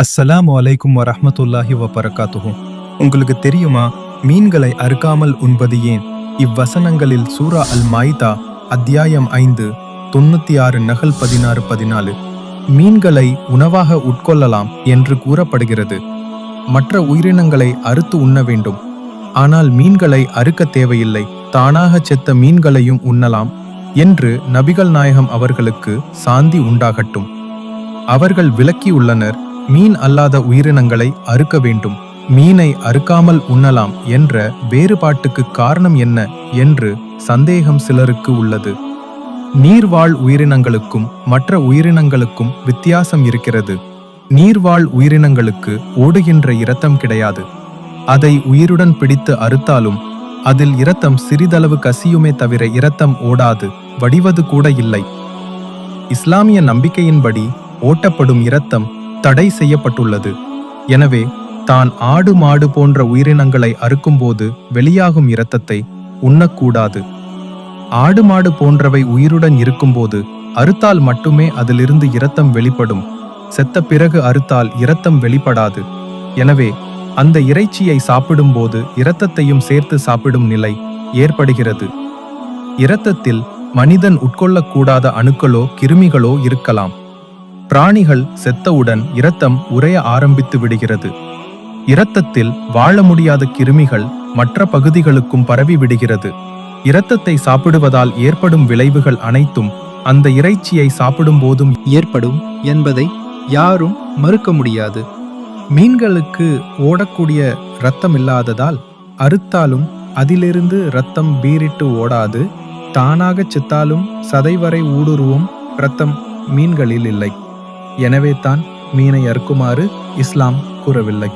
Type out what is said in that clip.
அஸ்ஸலாமு அலைக்கும் வரமத்துல்லாஹி வபரகாத்துஹு. உங்களுக்கு தெரியுமா மீன்களை அறுக்காமல் உண்பது ஏன்? இவ்வசனங்களில் சூரா அல் மாய்தா அத்தியாயம் ஐந்து தொண்ணூத்தி ஆறு நகல் பதினாறு பதினாலு. மீன்களை உணவாக உட்கொள்ளலாம் என்று கூறப்படுகிறது. மற்ற உயிரினங்களை அறுத்து உண்ண வேண்டும். ஆனால் மீன்களை அறுக்க தேவையில்லை. தானாக செத்த மீன்களையும் உண்ணலாம் என்று நபிகள் நாயகம் அவர்களுக்கு சாந்தி உண்டாகட்டும். அவர்கள் விளக்கியுள்ளனர் மீன் அல்லாத உயிரினங்களை அறுக்க வேண்டும். மீனை அறுக்காமல் உண்ணலாம் என்ற வேறுபாட்டுக்கு காரணம் என்ன என்று சந்தேகம் சிலருக்கு உள்ளது. நீர்வாழ் உயிரினங்களுக்கும் மற்ற உயிரினங்களுக்கும் வித்தியாசம் இருக்கிறது. நீர்வாழ் உயிரினங்களுக்கு ஓடுகின்ற இரத்தம் கிடையாது. அதை உயிருடன் பிடித்து அறுத்தாலும் அதில் இரத்தம் சிறிதளவு கசியுமே தவிர இரத்தம் ஓடாது வடிவது கூட இல்லை. இஸ்லாமிய நம்பிக்கையின்படி ஓட்டப்படும் இரத்தம் தடை செய்யப்பட்டுள்ளது. எனவே தான் ஆடு மாடு போன்ற உயிரினங்களை அறுக்கும்போது வெளியாகும் இரத்தத்தை உண்ணக்கூடாது. ஆடு மாடு போன்றவை உயிருடன் இருக்கும்போது அறுத்தால் மட்டுமே அதிலிருந்து இரத்தம் வெளிப்படும். செத்த பிறகு அறுத்தால் இரத்தம் வெளிப்படாது. எனவே அந்த இறைச்சியை சாப்பிடும்போது இரத்தத்தையும் சேர்த்து சாப்பிடும் நிலை ஏற்படுகிறது. இரத்தத்தில் மனிதன் உட்கொள்ளக்கூடாத அணுக்களோ கிருமிகளோ இருக்கலாம். பிராணிகள் செத்தவுடன் இரத்தம் உறைய ஆரம்பித்து விடுகிறது. இரத்தத்தில் வாழ முடியாத கிருமிகள் மற்ற பகுதிகளுக்கும் பரவி விடுகிறது. இரத்தத்தை சாப்பிடுவதால் ஏற்படும் விளைவுகள் அனைத்தும் அந்த இறைச்சியை சாப்பிடும் போதும் ஏற்படும் என்பதை யாரும் மறுக்க முடியாது. மீன்களுக்கு ஓடக்கூடிய இரத்தம் இல்லாததால் அறுத்தாலும் அதிலிருந்து இரத்தம் பீரிட்டு ஓடாது. தானாகச் செத்தாலும் சதைவரை ஊடுருவும் இரத்தம் மீன்களில் இல்லை. எனவே தான் மீனை அறுக்குமாறு இஸ்லாம் கூறவில்லை.